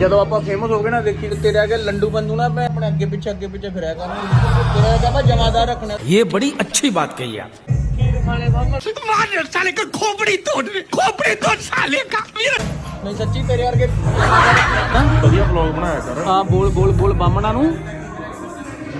ਜਦੋਂ ਆਪਾਂ ਫੇਮਸ ਹੋ ਗਏ ਨਾ ਦੇਖੀ ਤੇ ਰਹਿ ਗਿਆ ਲੰਡੂ ਬੰਦੂ ਨਾ ਮੈਂ ਆਪਣੇ ਅੱਗੇ ਪਿੱਛੇ ਅੱਗੇ ਪਿੱਛੇ ਫਿਰਿਆ ਕਰਨਾ। ਤੇਰਾ ਕਹਿੰਦਾ ਜਮਾਦਾਰ ਰੱਖਣਾ। ਇਹ ਬੜੀ ਅੱਛੀ ਬਾਤ ਕਹੀ ਆ। ਮਾਰ ਸੱਚੀ ਤੇਰੇ ਵਰਗੇ ਵਧੀਆ ਵਲੌਗ ਬਣਾਇਆ ਕਰ। ਹਾਂ ਬੋਲ ਬੋਲ ਬੋਲ ਬਾਮਣਾ ਨੂੰ।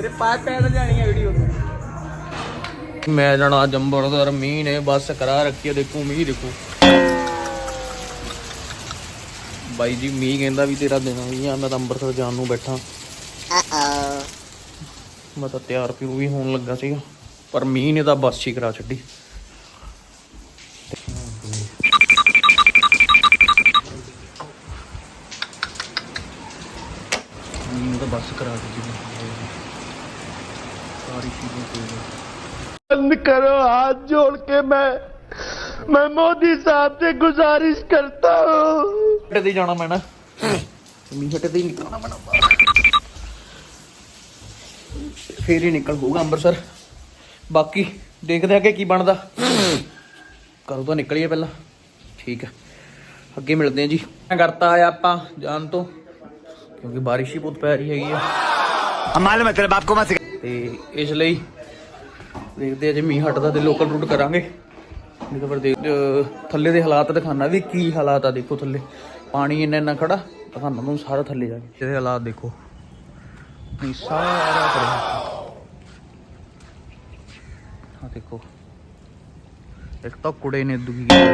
ਮੇਰੇ ਪਾਸ ਪੈਣ ਜਾਣੀ ਆ ਵੀਡੀਓ ਮੈਂ ਜਾਣਾ ਜੰਬਰਦਾਰ ਮੀਂਹ ਨੇ ਬਸ ਕਰਾ ਰੱਖੀ ਦੇਖੋ ਮੀਂਹ, ਦੇਖੋ। ਬਾਈ ਜੀ, ਮੀਂਹ ਕਹਿੰਦਾ ਵੀ ਤੇਰਾ ਦਿਨ ਵੀ ਆ, ਮੈਂ ਤਾਂ ਅੰਮ੍ਰਿਤਸਰ ਜਾਣ ਨੂੰ ਬੈਠਾ। ਮੈਂ ਤਾਂ ਤਿਆਰ ਪਿਉ ਵੀ ਹੋਣ ਲੱਗਾ ਸੀਗਾ, ਪਰ ਮੀਂਹ ਨੇ ਤਾਂ ਬੱਸ ਹੀ ਕਰਾ ਛੱਡੀ। ਮੀਂਹ ਨੇ ਤਾਂ ਬੱਸ ਕਰਾ ਦਿੱਤੀ। ਸਾਰੀ ਚੀਜ਼ਾਂ ਕੋਈ बंद करो हाथ जोड़ के मैं मैं मोदी साहब से गुजारिश करता हूँ ਹਟੇ ਤੇ ਹੀ ਜਾਣਾ ਮੈਨਾਂ ਮੀਂਹ ਹਟੇ ਤੇ ਹੀ ਨਿਕਲਣਾ ਮੈਨਾਂ ਫੇਰ ਹੀ ਨਿਕਲ ਹੋਊਗਾ ਅੰਮ੍ਰਿਤਸਰ ਬਾਕੀ ਦੇਖਦੇ ਆ ਕਿ ਕੀ ਬਣਦਾ ਕਰੋ ਤਾਂ ਨਿਕਲੀਏ ਪਹਿਲਾਂ ਠੀਕ ਹੈ ਅੱਗੇ ਮਿਲਦੇ ਆ ਜੀ ਮੈਂ ਕਰਤਾ ਆ ਆਪਾਂ ਜਾਣ ਤੋਂ ਕਿਉਂਕਿ ਬਾਰਿਸ਼ ਹੀ ਬਹੁਤ ਪੈ ਰਹੀ ਹੈਗੀ ਆ मालूम है तेरे बाप को मत ਤੇ ਇਸ ਲਈ ਦੇਖਦੇ ਅਜੇ ਮੀਂਹ ਹਟਦਾ ਤੇ ਲੋਕਲ ਰੂਟ ਕਰਾਂਗੇ। ਨਹੀਂ ਤਾਂ ਫਿਰ ਦੇ ਥੱਲੇ ਦੇ ਹਾਲਾਤ ਦਿਖਾਣਾ ਵੀ ਕੀ ਹਾਲਾਤ ਆ ਦੇਖੋ ਥੱਲੇ। ਪਾਣੀ ਇੰਨਾ ਇੰਨਾ ਖੜਾ ਦਿਖਾਣਾ ਤੁਹਾਨੂੰ ਸਾਰਾ ਥੱਲੇ ਜਾ ਕੇ ਇਹਦੇ ਹਾਲਾਤ ਦੇਖੋ। ਨਹੀਂ ਸਾਰਾ ਪਰ ਆ ਦੇਖੋ। ਇੱਕ ਤਾਂ ਕੁੜੇ ਨੇ ਦੁਖੀ ਕੀਤਾ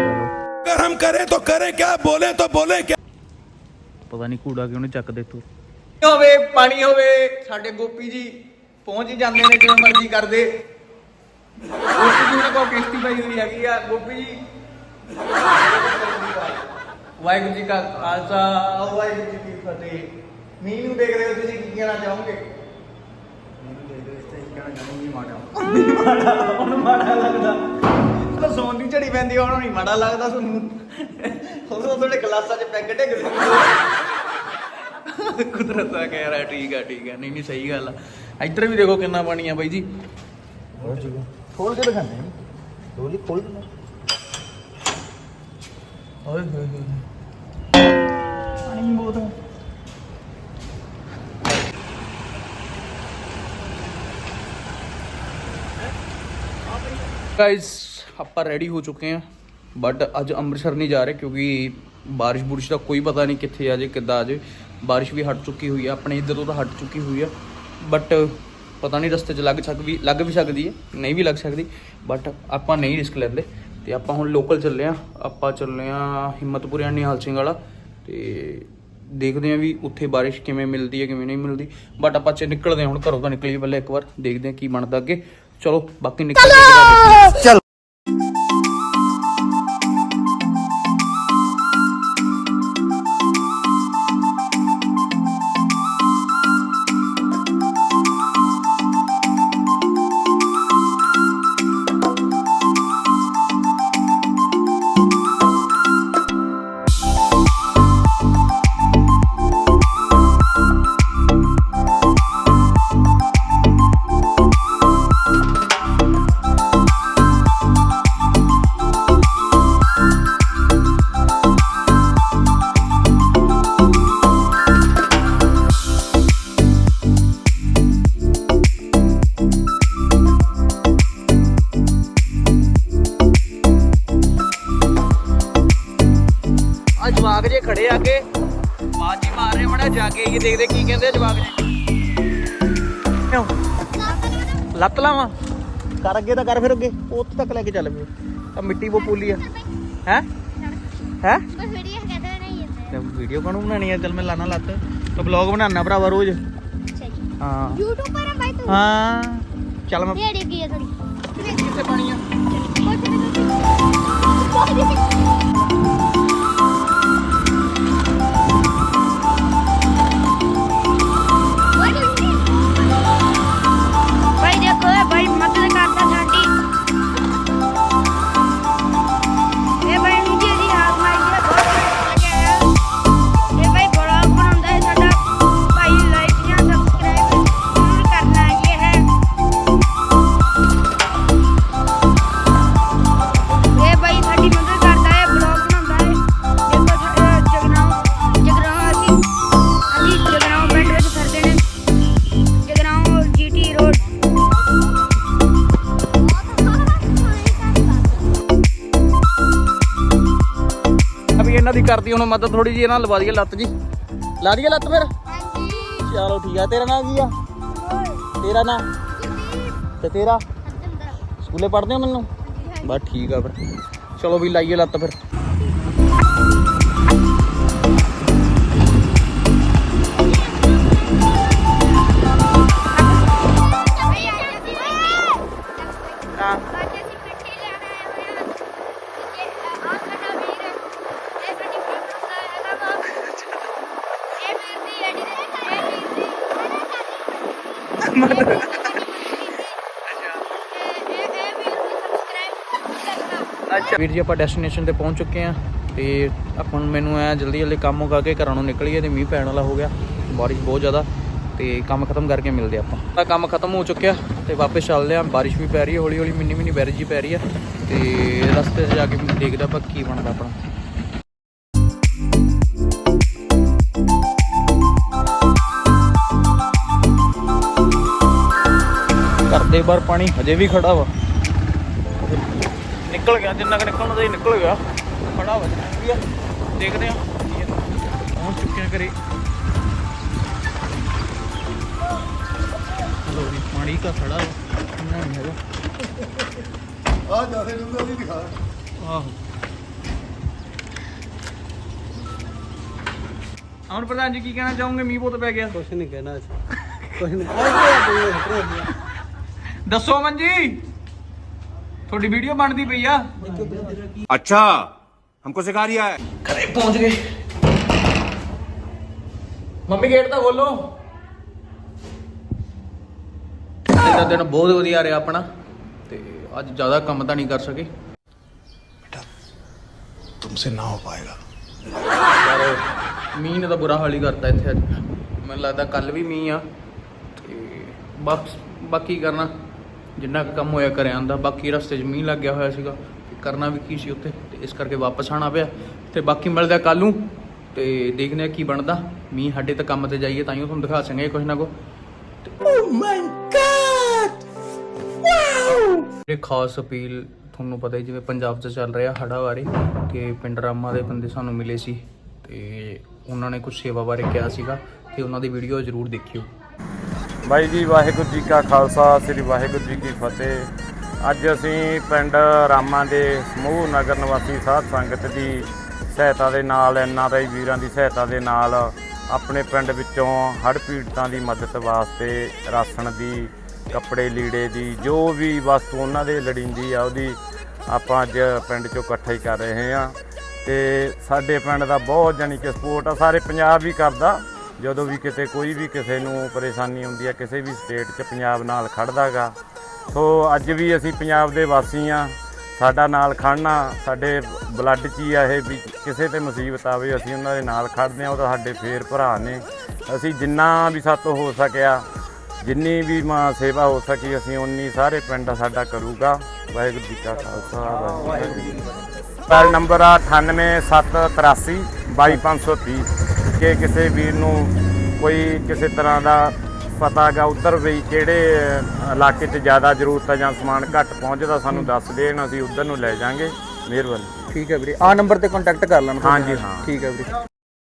ਅਗਰ ਹਮ ਕਰੇ ਤਾਂ ਕਰੇ ਕਿਆ ਬੋਲੇ ਤਾਂ ਬੋਲੇ ਕਿਆ ਪਤਾ ਨਹੀਂ ਕੂੜਾ ਕਿਉਂ ਨਹੀਂ ਚੱਕਦੇ ਤੂੰ। ਹੋਵੇ ਪਾਣੀ ਹੋਵੇ ਸਾਡੇ ਗੋਪੀ ਜੀ। ਪਹੁੰਚ ਹੀ ਜਾਂਦੇ ਨੇ ਜਿਵੇਂ ਮਰਜ਼ੀ ਕਰਦੇ। ਗੋਪੀ ਜੀ ਨੇ ਕੋਈ ਕਿਸ਼ਤੀ ਪਾਈ ਹੋਈ ਹੈਗੀ ਆ ਗੋਪੀ ਜੀ। ਵਾਹਿਗੁਰੂ ਜੀ ਕਾ ਖਾਲਸਾ ਵਾਹਿਗੁਰੂ ਜੀ ਕੀ ਫਤਿਹ। ਮੀਂਹ ਨੂੰ ਦੇਖਦੇ ਹੋ ਤੁਸੀਂ ਕੀ ਕਹਿਣਾ ਚਾਹੋਗੇ? ਮੈਨੂੰ ਤੇ ਕਹਿਣਾ ਚਾਹੂੰਗੀ ਮਾੜਾ। ਹੁਣ ਮਾੜਾ ਲੱਗਦਾ। ਤਾਂ ਸੌਣ ਦੀ ਝੜੀ ਪੈਂਦੀ ਹੁਣ ਨਹੀਂ ਮਾੜਾ ਲੱਗਦਾ ਤੁਹਾਨੂੰ। ਉਦੋਂ ਤੁਹਾਡੇ ਗਲਾਸਾਂ 'ਚ ਪੈਗ ਡਿੱਗਦੇ ਕੁਦਰਤ ਦਾ ਕਹਿ ਰਿਹਾ ਠੀਕ ਆ ਠੀਕ ਆ। ਨਹੀਂ ਨਹੀਂ ਸਹੀ ਗੱਲ ਆ। ਇੱਧਰ ਵੀ ਦੇਖੋ ਕਿੰਨਾ ਪਾਣੀ ਆ ਬਾਈ ਜੀ। ਖੋਲ ਕੇ ਦਿਖਾਣੇ ਡੋਲੀ ਖੋਲ ਦੇ ਓਏ ਹੋਏ ਹੋਏ ਪਾਣੀ ਬਹੁਤ ਆ ਗਾਇਸ ਆਪਾਂ ਰੈਡੀ ਹੋ ਚੁੱਕੇ ਹਾਂ। ਬਟ ਅੱਜ ਅੰਮ੍ਰਿਤਸਰ ਨਹੀਂ ਜਾ ਰਹੇ ਕਿਉਂਕਿ ਬਾਰਿਸ਼ ਬੁਰਿਸ਼ ਦਾ ਕੋਈ ਪਤਾ ਨਹੀਂ ਕਿੱਥੇ ਆ ਜੇ ਕਿੱਦਾਂ ਆ ਜੇ। ਬਾਰਿਸ਼ ਵੀ ਹਟ ਚੁੱਕੀ ਹੋਈ ਆ ਆਪਣੇ ਇੱਧਰ ਤੋਂ ਤਾਂ ਹਟ ਚੁੱਕੀ ਹੋਈ ਆ। ਬਟ ਪਤਾ ਨਹੀਂ ਰਸਤੇ 'ਚ ਲੱਗ ਸਕ ਵੀ ਲੱਗ ਵੀ ਸਕਦੀ ਹੈ ਨਹੀਂ ਵੀ ਲੱਗ ਸਕਦੀ ਬਟ ਆਪਾਂ ਨਹੀਂ ਰਿਸਕ ਲੈਂਦੇ। ਤੇ ਆਪਾਂ ਹੁਣ ਲੋਕਲ ਚੱਲੇ ਆ ਆਪਾਂ ਚੱਲੇ ਆ ਹਿੰਮਤਪੁਰਿਆ ਨਿਹਾਲ ਸਿੰਘ ਵਾਲਾ ਤੇ ਦੇਖਦੇ ਆ ਵੀ ਉੱਥੇ ਬਾਰਿਸ਼ ਕਿਵੇਂ ਮਿਲਦੀ ਹੈ ਕਿਵੇਂ ਨਹੀਂ ਮਿਲਦੀ। ਬਟ ਆਪਾਂ ਚ ਨਿਕਲਦੇ ਹਾਂ ਹੁਣ ਘਰੋਂ ਤਾਂ ਨਿਕਲੀਏ ਪਹਿਲੇ ਇੱਕ ਵਾਰ ਦੇਖਦੇ ਆ ਕੀ ਬਣਦਾ ਅੱਗੇ। ਚਲੋ ਬਾਕੀ ਨਿਕਲ ਕੇ ਆ ਖੜੇ ਆ ਕੇ ਬਾਜੀ ਮਾਰ ਰਹੇ ਮੜਾ ਜਾ ਕੇ ਇਹ ਦੇਖਦੇ ਕੀ ਕਹਿੰਦੇ ਆ ਜਵਾਕ ਜੇ। ਕਿਉਂ? ਲੱਤ ਲਾਵਾਂ? ਕਰ ਅੱਗੇ ਤਾਂ ਕਰ ਫਿਰ ਅੱਗੇ ਉੱਥੇ ਤੱਕ ਲੈ ਕੇ ਚੱਲ ਫਿਰ। ਆ ਮਿੱਟੀ ਉਹ ਪੋਲੀ ਆ। ਹੈ? ਹੈ? ਵੀਡੀਓ ਕਹਿੰਦਾ ਨਹੀਂ ਤੇ ਵੀਡੀਓ ਕਾਹਨੂੰ ਬਣਾਣੀ ਆ? ਚੱਲ ਮੈਂ ਲਾਣਾ ਲੱਤ। ਤਾਂ ਬਲੌਗ ਬਣਾਉਣਾ ਭਰਾਵਾ ਰੋਜ਼। ਅੱਛਾ ਜੀ। ਹਾਂ। YouTube ਪਰ ਹੈ ਭਾਈ ਤੂੰ? ਹਾਂ। ਚੱਲ ਮੈਂ ਕੀ ਹੈ ਥੋੜੀ ਕਿੱਥੇ ਪਾਣੀ ਆ? ਕਰਦੀ ਹੁਣ ਮਦਦ ਥੋੜੀ ਜੀ ਇਹਨਾਂ ਲਵਾ ਦਈਏ ਲੱਤ ਜੀ। ਲਾ ਦਈਏ ਲੱਤ ਫਿਰ? ਚਲੋ ਠੀਕ ਆ ਤੇਰਾ ਨਾਮ ਕੀ ਆ? ਤੇਰਾ ਨਾਮ ਤੇ ਤੇਰਾ? ਸਕੂਲੇ ਪੜ੍ਹਦੇ ਹੋ ਮੈਨੂੰ? ਬਸ ਠੀਕ ਆ ਫਿਰ। ਚਲੋ ਵੀ ਲਾਈਏ ਲੱਤ ਫਿਰ। ਅੱਛਾ। ਵੀਰ ਜੀ ਆਪਾਂ ਡੈਸਟੀਨੇਸ਼ਨ ਤੇ ਪਹੁੰਚ ਚੁੱਕੇ ਆ ਤੇ ਆਪਾਂ ਨੂੰ ਮੈਨੂੰ ਐ ਜਲਦੀ ਜਲਦੀ ਕੰਮ ਮੁਕਾ ਕੇ ਘਰਾਂ ਨੂੰ ਨਿਕਲੀਏ ਤੇ ਮੀਂਹ ਪੈਣ ਵਾਲਾ ਹੋ ਗਿਆ ਬਾਰਿਸ਼ ਬਹੁਤ ਜ਼ਿਆਦਾ ਤੇ ਕੰਮ ਖਤਮ ਕਰਕੇ ਮਿਲਦੇ ਆਪਾਂ। ਤਾਂ ਕੰਮ ਖਤਮ ਹੋ ਚੁੱਕਿਆ ਤੇ ਵਾਪਸ ਚੱਲਦੇ ਆ ਬਾਰਿਸ਼ ਵੀ ਪੈ ਰਹੀ ਹੈ ਹੌਲੀ ਹੌਲੀ ਮਿੰਨੀ ਮਿੰਨੀ ਬੈਰਜ ਜੀ ਪੈ ਰਹੀ ਹੈ ਤੇ ਰਸਤੇ 'ਚ ਜਾ ਕੇ ਦੇਖਦਾ ਆਪਾਂ ਕੀ ਬਣਦਾ ਆਪਣਾ। ਦੇ ਬਾਹਰ ਪਾਣੀ ਹਜੇ ਵੀ ਖੜਾ ਵਾ। ਨਿਕਲ ਗਿਆ ਜਿੰਨਾ ਕਿ ਨਿਕਲਣਾ ਤਾਂ ਹੀ ਨਿਕਲ ਗਿਆ। ਖੜਾ ਵਾ ਵੀ ਆ। ਦੇਖਦੇ ਆ। ਪਹੁੰਚ ਚੁੱਕੇ ਆ ਘਰੇ। ਲੋ ਜੀ ਪਾਣੀ ਕਾ ਖੜਾ ਵਾ। ਇੰਨਾ ਨਹੀਂ ਹੈਗਾ। ਆ ਜਾਦੇ ਨੂੰ ਵੀ ਦਿਖਾ। ਆਹੋ। ਅਮਰ ਪ੍ਰਧਾਨ ਜੀ ਕੀ ਕਹਿਣਾ ਚਾਹੋਗੇ? ਮੀਂਹ ਬਹੁਤ ਪੈ ਗਿਆ। ਕੁਛ ਨਹੀਂ ਕਹਿਣਾ। ਕੁਛ ਨਹੀਂ। ਦੱਸੋ ਅਮਨ ਜੀ ਤੁਹਾਡੀ ਵੀਡੀਓ ਬਣਦੀ ਪਈ ਆ अच्छा हमको सिखा रिया है ਘਰੇ ਪਹੁੰਚ ਗਏ ਮੰਮੀ ਗੇਟ ਤਾਂ ਖੋਲੋ ਅੱਜ ਦਾ ਦਿਨ ਬਹੁਤ ਵਧੀਆ ਰਿਹਾ ਆਪਣਾ ਤੇ ਅੱਜ ਜ਼ਿਆਦਾ ਕੰਮ ਤਾਂ ਨਹੀਂ ਕਰ ਸਕੇ तुमसे ना हो पाएगा ਪਰ ਮੀਂਹ ਨੇ ਤਾਂ ਬੁਰਾ ਹਾਲ ਹੀ ਕਰਤਾ ਇੱਥੇ ਅੱਜ ਮੈਨੂੰ ਲੱਗਦਾ ਕੱਲ ਵੀ ਮੀਂਹ ਆ ਤੇ ਬਸ ਬਾਕੀ ਕਰਨਾ ਜਿੰਨਾ ਕੁ ਕੰਮ ਹੋਇਆ ਕਰਿਆ ਆਂਦਾ ਬਾਕੀ ਰਸਤੇ 'ਚ ਮੀਂਹ ਲੱਗ ਗਿਆ ਹੋਇਆ ਸੀਗਾ ਤੇ ਕਰਨਾ ਵੀ ਕੀ ਸੀ ਉੱਥੇ? ਤੇ ਇਸ ਕਰਕੇ ਵਾਪਸ ਆਣਾ ਪਿਆ। ਤੇ ਬਾਕੀ ਮਿਲਦਾ ਕੱਲ ਨੂੰ ਤੇ ਦੇਖਦੇ ਆ ਕੀ ਬਣਦਾ। ਮੀਂਹ ਸਾਡੇ ਤਾਂ ਕੰਮ ਤੇ ਜਾਈਏ ਤਾਂ ਹੀ ਤੁਹਾਨੂੰ ਦਿਖਾ ਸਕਾਂਗੇ ਕੁਝ ਨਾ ਕੁਛ। ਇਹ ਖਾਸ ਅਪੀਲ ਤੁਹਾਨੂੰ ਪਤਾ ਹੀ ਜਿਵੇਂ ਪੰਜਾਬ 'ਚ ਚੱਲ ਰਿਹਾ ਹੜ੍ਹਾਂ ਬਾਰੇ ਕਿ ਪਿੰਡ ਰਾਮਾ ਦੇ ਬੰਦੇ ਸਾਨੂੰ ਮਿਲੇ ਸੀ ਤੇ ਉਹਨਾਂ ਨੇ ਕੁਝ ਸੇਵਾ ਬਾਰੇ ਕਿਹਾ ਸੀਗਾ ਤੇ ਉਹਨਾਂ ਦੀ ਵੀਡੀਓ ਜ਼ਰੂਰ ਦੇਖਿਓ। ਬਾਈ ਜੀ, ਵਾਹਿਗੁਰੂ ਜੀ ਕਾ ਖਾਲਸਾ, ਸ੍ਰੀ ਵਾਹਿਗੁਰੂ ਜੀ ਕੀ ਫਤਿਹ। ਅੱਜ ਅਸੀਂ ਪਿੰਡ ਰਾਮਾ ਦੇ ਸਮੂਹ ਨਗਰ ਨਿਵਾਸੀ ਸਾਧ ਸੰਗਤ ਦੀ ਸਹਾਇਤਾ ਦੇ ਨਾਲ ਐਨਆਰਆਈ ਵੀਰਾਂ ਦੀ ਸਹਾਇਤਾ ਦੇ ਨਾਲ ਆਪਣੇ ਪਿੰਡ ਵਿੱਚੋਂ ਹੜ੍ਹ ਪੀੜਤਾਂ ਦੀ ਮਦਦ ਵਾਸਤੇ ਰਾਸ਼ਨ ਦੀ, ਕੱਪੜੇ ਲੀੜੇ ਦੀ, ਜੋ ਵੀ ਵਸਤੂ ਉਹਨਾਂ ਦੇ ਲੜਿੰਦੀ ਆ, ਉਹਦੀ ਆਪਾਂ ਅੱਜ ਪਿੰਡ ਚੋਂ ਇਕੱਠਾ ਕਰ ਰਹੇ ਹਾਂ। ਤੇ ਸਾਡੇ ਪਿੰਡ ਦਾ ਬਹੁਤ ਜਾਣੀ ਕਿ ਸਪੋਰਟ ਆ, ਸਾਰੇ ਪੰਜਾਬ ਹੀ ਕਰਦਾ। ਜਦੋਂ ਵੀ ਕਿਤੇ ਕੋਈ ਵੀ ਕਿਸੇ ਨੂੰ ਪਰੇਸ਼ਾਨੀ ਆਉਂਦੀ ਹੈ ਕਿਸੇ ਵੀ ਸਟੇਟ 'ਚ ਪੰਜਾਬ ਨਾਲ ਖੜਦਾਗਾ, ਸੋ ਅੱਜ ਵੀ ਅਸੀਂ ਪੰਜਾਬ ਦੇ ਵਾਸੀ ਆ, ਸਾਡਾ ਨਾਲ ਖੜਨਾ, ਸਾਡੇ ਬਲੱਡ 'ਚ ਹੀ ਆ ਇਹ ਵੀ, ਕਿਸੇ ਤੇ ਮੁਸੀਬਤ ਆਵੇ, ਅਸੀਂ ਉਹਨਾਂ ਦੇ ਨਾਲ ਖੜਦੇ ਆ, ਉਹ ਤਾਂ ਸਾਡੇ ਫੇਰ ਭਰਾ ਨੇ। ਅਸੀਂ ਜਿੰਨਾ ਵੀ ਸਾਤੋਂ ਹੋ ਸਕਿਆ, ਜਿੰਨੀ ਵੀ ਮਾਂ ਸੇਵਾ ਹੋ ਸਕੀ, ਅਸੀਂ ਉਨੀ ਸਾਰੇ ਪਿੰਡ ਸਾਡਾ ਕਰੂਗਾ। ਵਾਹਿਗੁਰੂ ਜੀ ਕਾ ਖਾਲਸਾ, ਵਾਹਿਗੁਰੂ ਜੀ ਕੀ ਫਤਿਹ। ਮੋਬਾਈਲ ਨੰਬਰ ਆ 98783 22530 ਕਿ ਕਿਸੇ ਵੀਰ ਨੂੰ ਕੋਈ ਕਿਸੇ ਤਰ੍ਹਾਂ ਦਾ ਪਤਾ ਗਾ ਉਧਰ ਵੀ ਕਿਹੜੇ ਇਲਾਕੇ 'ਚ ਜ਼ਿਆਦਾ ਜ਼ਰੂਰਤ ਹੈ ਜਾਂ ਸਮਾਨ ਘੱਟ ਪਹੁੰਚਦਾ ਸਾਨੂੰ ਦੱਸ ਦੇਣ ਅਸੀਂ ਉਧਰ ਨੂੰ ਲੈ ਜਾਾਂਗੇ। ਮਿਹਰਬਾਨੀ। ਠੀਕ ਹੈ ਵੀਰੇ। ਆ ਨੰਬਰ ਤੇ ਕੰਟੈਕਟ ਕਰ ਲੈਣਾ ਹਾਂਜੀ, ਹਾਂ। ਠੀਕ ਹੈ ਵੀਰੇ।